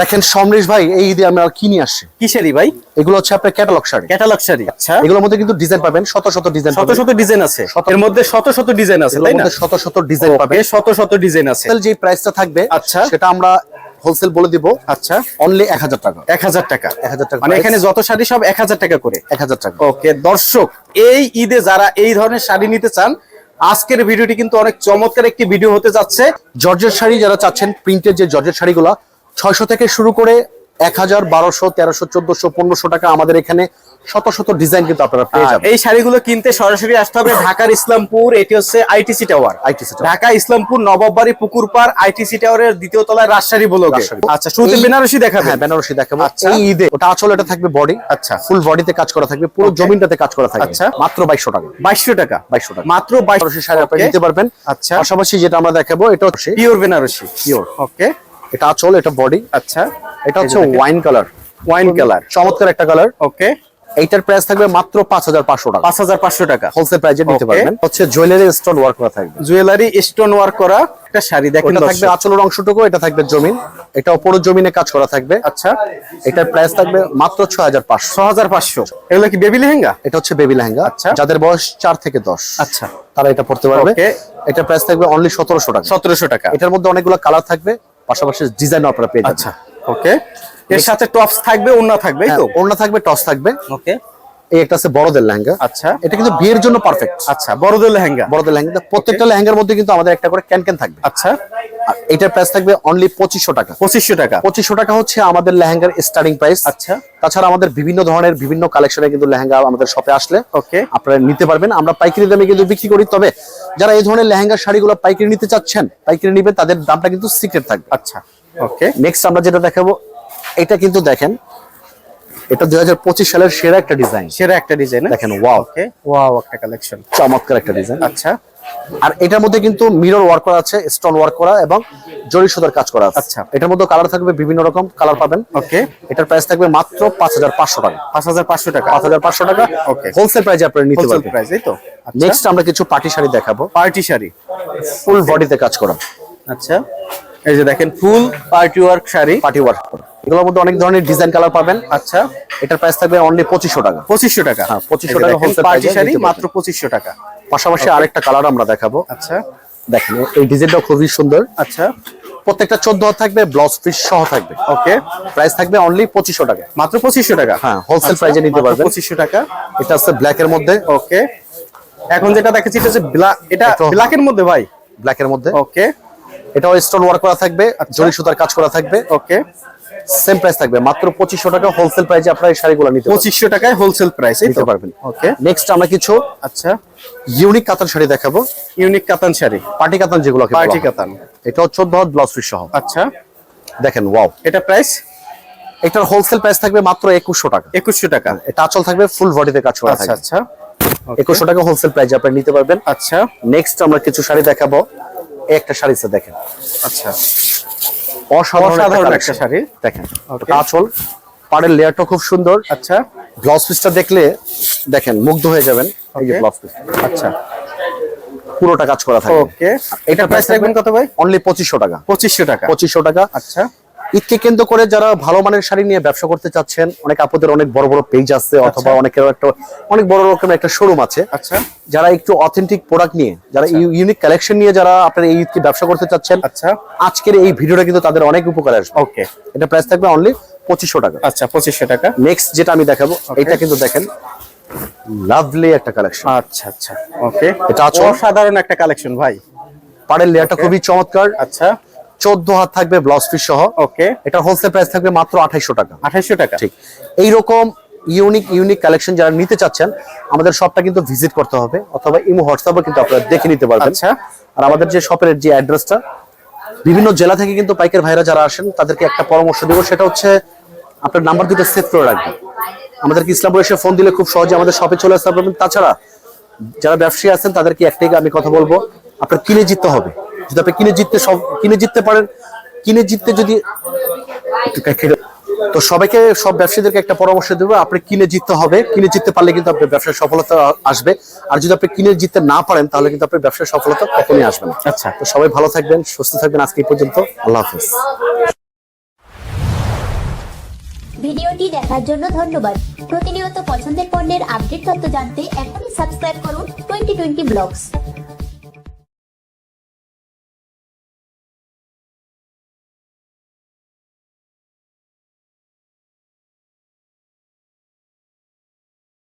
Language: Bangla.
দেখেন সমরেশ ভাই এই ঈদে আমরা কি নিয়ে আসছি? কিসেরই ভাই? এগুলো হচ্ছে আপনার ক্যাটালগ শাড়ি। ক্যাটালগ শাড়ি আচ্ছা। এগুলোর মধ্যে কিন্তু ডিজাইন পাবেন শত শত ডিজাইন শত শত ডিজাইন আছে। এর মধ্যে শত শত ডিজাইন আছে তাই না? শত শত ডিজাইন পাবেন। শত শত ডিজাইন আছে। হোলসেল যে প্রাইসটা থাকবে আচ্ছা। সেটা আমরা হোলসেল বলে দিব। আচ্ছা। অনলি এক হাজার টাকা। এক হাজার টাকা। এক হাজার টাকা মানে এখানে যত শাড়ি সব এক হাজার টাকা করে। এক হাজার টাকা। ওকে দর্শক এই ঈদে যারা এই ধরনের শাড়ি নিতে চান আজকের ভিডিওটি কিন্তু অনেক চমৎকার একটি ভিডিও হতে যাচ্ছে। জর্জের শাড়ি যারা চাচ্ছেন প্রিন্টের যে জর্জের শাড়িগুলো ছয়শো থেকে শুরু করে এক হাজার বারোশো তেরোশো চোদ্দশো পনেরোশো টাকা আমাদের এখানে শত শত ডিজাইন কিন্তু আপনারা পেয়ে যাবেন এই শাড়িগুলো কিনতে সরাসরি আসতে হবে ঢাকার ইসলামপুর এটি হচ্ছে ITC tower tower. Dhaka Islampur Nawabbari Pukurpar ITC টাওয়ারের দ্বিতীয় তলায় রাজশাহী ব্লকে রাজশাহী। আচ্ছা শুরুতে বেনারসি দেখাবেন হ্যাঁ বেনারসি দেখাবো আচ্ছা। এই ঈদে ওটা আচল এটা থাকবে বডি আচ্ছা। ফুল বডিতে কাজ করা থাকবে পুরো. জমিনটাতে কাজ করা থাকবে আচ্ছা। মাত্র বাইশশো টাকা বাইশশো টাকা বাইশশো টাকা মাত্র বাইশশো বেনারসি শাড়ি আপনি নিতে পারবেন আচ্ছা। পাশাপাশি যেটা আমরা দেখাবো এটা হচ্ছে পিওর বেনারসি Pure। ওকে এটা আচল এটা বডি আচ্ছা। এটা হচ্ছে। ওয়াইন কালার ওয়াইন কালার চমৎকার একটা কালার ওকে এইটার প্রাইস থাকবে মাত্র পাঁচ হাজার পাঁচশো টাকা। পাঁচ হাজার পাঁচশো টাকা। হোলসেল প্রাইজে নিতে পারবেন হচ্ছে জুয়েলারি স্টোন ওয়ার্ক করা থাকবে। জুয়েলারি স্টোন ওয়ার্ক করা একটা শাড়ি। দেখেন থাকবে আচলের অংশটুকু এটা থাকবে জমিন। এটা পুরো জমিনে কাজ করা থাকবে। আচ্ছা। এটার প্রাইস থাকবে মাত্র ছয় হাজার পাঁচশো। ছ হাজার পাঁচশো। এগুলো কি বেবি লেহেঙ্গা? এটা হচ্ছে বেবি লেহেঙ্গা। আচ্ছা। যাদের বয়স চার থেকে দশ। আচ্ছা। তারা এটা পড়তে পারবে. এটা প্রাইস থাকবে অনলি সতেরোশো টাকা। সতেরোশো টাকা। এটার মধ্যে অনেকগুলো কালার থাকবে পাশাপাশি ডিজাইন আপনারা পেয়ে আচ্ছা। ওকে এর সাথে টপস থাকবে ওন্না থাকবে তো? হ্যাঁ, ওড়না থাকবে টস থাকবে। ওকে এই একটা আছে বড়দের লেহেঙ্গা। আচ্ছা। এটা কিন্তু বিয়ের জন্য পারফেক্ট আচ্ছা বড়দের লেহেঙ্গা। বড়দের লেহেঙ্গা। প্রত্যেকটা লেহেঙ্গার মধ্যে কিন্তু আমাদের একটা করে ক্যান ক্যান থাকবে। আচ্ছা। আর এটার প্রাইস থাকবে অনলি পঁচিশশো টাকা। পঁচিশশো টাকা। পঁচিশশো টাকা হচ্ছে আমাদের লেহেঙ্গার স্টার্টিং প্রাইস আচ্ছা। তাছাড়া আমাদের বিভিন্ন ধরনের বিভিন্ন কালেকশনে কিন্তু লেহেঙ্গা আমাদের শপে আসলে ওকে আপনারা নিতে পারবেন। আমরা পাইকারি দামে কিন্তু বিক্রি করি। তবে যারা এই ধরনের লেহেঙ্গা শাড়িগুলো পাইকারি নিতে চাচ্ছেন পাইকারি নিবেন তাদের দামটা কিন্তু সিক্রেট থাকবে। আচ্ছা। ওকে নেক্সট আমরা যেটা দেখাবো এটা কিন্তু দেখেন এটা দুই হাজার পঁচিশ সালের সেরা একটা ডিজাইন। সেরা একটা ডিজাইন দেখেন ওয়াও ওকে ওয়াও একটা কালেকশন চমৎকার একটা ডিজাইন। আচ্ছা। আর এটার মধ্যে কিন্তু মিরর ওয়ার্ক করা আছে স্টোন ওয়ার্ক করা এবং জরি সুতার কাজ করা আছে। আচ্ছা। এটার মধ্যে কালার থাকবে বিভিন্ন রকম কালার পাবেন। ওকে এটার প্রাইস থাকবে মাত্র পাঁচ হাজার পাঁচশো টাকা। পাঁচ হাজার পাঁচশো টাকা। পাঁচ হাজার পাঁচশো টাকা। Okay. হোলসেল প্রাইজে আপনারা নিতে হোলসেল পারবেন। প্রাইস এই তো। নেক্সট আমরা কিছু পার্টি শাড়ি দেখাবো। পার্টি শাড়ি। ফুল বডিতে কাজ করা। আচ্ছা। এই যে দেখেন full party work sari. Party work এগুলোর মধ্যে অনেক ধরনের ডিজাইন কালার পাবেন। আচ্ছা এটার প্রাইস থাকবে অনলি পঁচিশশো টাকা। পঁচিশশো টাকা। হ্যাঁ, 2500 টাকা wholesale পার্টি শাড়ি মাত্র পঁচিশশো টাকা। পাশাপাশি আরেকটা কালার আমরা দেখাবো। আচ্ছা। দেখেন এই ডিজাইনটা খুবই সুন্দর। আচ্ছা। প্রত্যেকটা চোদ্দ হাত থাকবে ব্লাউজ পিস সহ থাকবে। ওকে প্রাইস থাকবে অনলি পঁচিশশো টাকা। মাত্র পঁচিশশো টাকা। হ্যাঁ, হোলসেল price এ নিতে পারবেন। পঁচিশশো টাকা। এটা আছে ব্ল্যাক এর মধ্যে। ওকে এখন যেটা দেখেছি এটা হচ্ছে ব্ল্যাক এটা একটু- ব্ল্যাকের মধ্যে ভাই? ব্ল্যাক এর মধ্যে। ওকে এটাও স্টোন ওয়ার্ক করা থাকবে জরি সুতার কাজ করা থাকবে। ওকে সেম প্রাইস থাকবে মাত্র পঁচিশশো টাকা হোলসেল প্রাইসে আপনারা এই শাড়িগুলো নিতে পারবেন। পঁচিশশো টাকায় হোলসেল প্রাইস এই তো? নিতে পারবেন। ওকে নেক্সট আমরা কিছু আচ্ছা। ইউনিক কাতান শাড়ি দেখাবো। ইউনিক কাতান শাড়ি। পার্টি কাতান যেগুলো পার্টি কাতান। চোদ্দ হাত ব্লাউজ পিস সহ। আচ্ছা। দেখেন ওয়াও এটা প্রাইস এটার হোলসেল প্রাইস থাকবে মাত্র একুশশো টাকা। একুশশো টাকা। এটা আঁচল থাকবে ফুল বডিতে কাজ করা আচ্ছা থাকবে। আচ্ছা। একুশশো টাকা হোলসেল প্রাইসে আপনারা নিতে পারবেন। আচ্ছা। নেক্সট আমরা কিছু শাড়ি দেখাবো। একটা শাড়ি দেখেন। আচ্ছা। অসাধারণ একটা শাড়ি। দেখেন. আঁচল পাড়ের লেয়ারটা খুব সুন্দর। আচ্ছা। ব্লাউজ পিসটা দেখলে দেখেন মুগ্ধ হয়ে যাবেন। এই যে ব্লাউজ পিস আচ্ছা। পুরোটা কাজ করা থাকে। ওকে এটা প্রাইস রাখবেন কত ভাই? অনলি পঁচিশশো টাকা। পঁচিশশো টাকা। পঁচিশশো টাকা। আচ্ছা। ঈদকে কেন্দ্র করে যারা ভালো মানের শাড়ি নিয়ে ব্যবসা করতে চাচ্ছেন অনেক আপুদের অনেক বড় বড় পেজ আছে অথবা অনেকের একটা অনেক বড় রকমের একটা শোরুম আছে। আচ্ছা। যারা একটু অথেন্টিক প্রোডাক্ট নিয়ে যারা ইউনিক কালেকশন নিয়ে যারা আপনার এই ঈদকে ব্যবসা করতে চাচ্ছেন আচ্ছা। আজকের এই ভিডিওটা কিন্তু তাদের অনেক উপকার আসবে। ওকে এটা প্রাইস থাকবে অনলি পঁচিশশো টাকা। আচ্ছা পঁচিশশো টাকা। নেক্সট যেটা আমি দেখাবো এটা কিন্তু দেখেন লাভলি একটা কালেকশন আচ্ছা আচ্ছা। ওকে এটা অসাধারণ একটা কালেকশন ভাই। পাড়ের লেয়ারটা খুবই চমৎকার। আচ্ছা। চোদ্দ হাত থাকবে ব্লাউজ পিস সহ। ওকে এটা হোলসেল প্রাইস থাকবে মাত্র আঠাইশো টাকা। আঠাইশো টাকা। ঠিক। এইরকম ইউনিক ইউনিক কালেকশন যারা নিতে চাচ্ছেন আমাদের শপটা কিন্তু ভিজিট করতে হবে অথবা ইমো হোয়াটসঅ্যাপে কিন্তু আপনারা দেখে নিতে পারবেন। আচ্ছা। আর আমাদের যে শপের যে অ্যাড্রেসটা বিভিন্ন জেলা থেকে কিন্তু পাইকার ভাইরা যারা আসেন তাদেরকে একটা পরামর্শ দেবো। সেটা হচ্ছে আপনার নাম্বার দুটো সেভ করে রাখবেন। আমাদেরকে ইসলামপুর এসে ফোন দিলে খুব সহজে আমাদের শপে চলে আসতে পারবেন। তাছাড়া যারা ব্যবসায়ী আছেন তাদেরকে একটাই আমি কথা বলব আপনার কিনে জিততে হবে। যদি আপনি কিনে জিততে সব কিনে জিততে পারেন? কিনে জিততে যদি তো সবাইকে সব ব্যবসায়ীদেরকে একটা পরামর্শ দেবো আপনি কিনে জিততে হবে। কিনে জিততে পারলে কিন্তু আপনার ব্যবসায় সফলতা আসবে। আর যদি আপনি কিনে জিততে না পারেন তাহলে কিন্তু আপনার ব্যবসায় সফলতা কখনই আসবে না। আচ্ছা। তো সবাই ভালো থাকবেন সুস্থ থাকবেন। আজকে এই পর্যন্ত আল্লাহ হাফিজ। ভিডিওটি দেখার জন্য ধন্যবাদ। প্রতিনিয়ত পছন্দের পণ্যের আপডেট তথ্য জানতে এখনই সাবস্ক্রাইব করুন টোয়েন্টি টোয়েন্টি ব্লগস।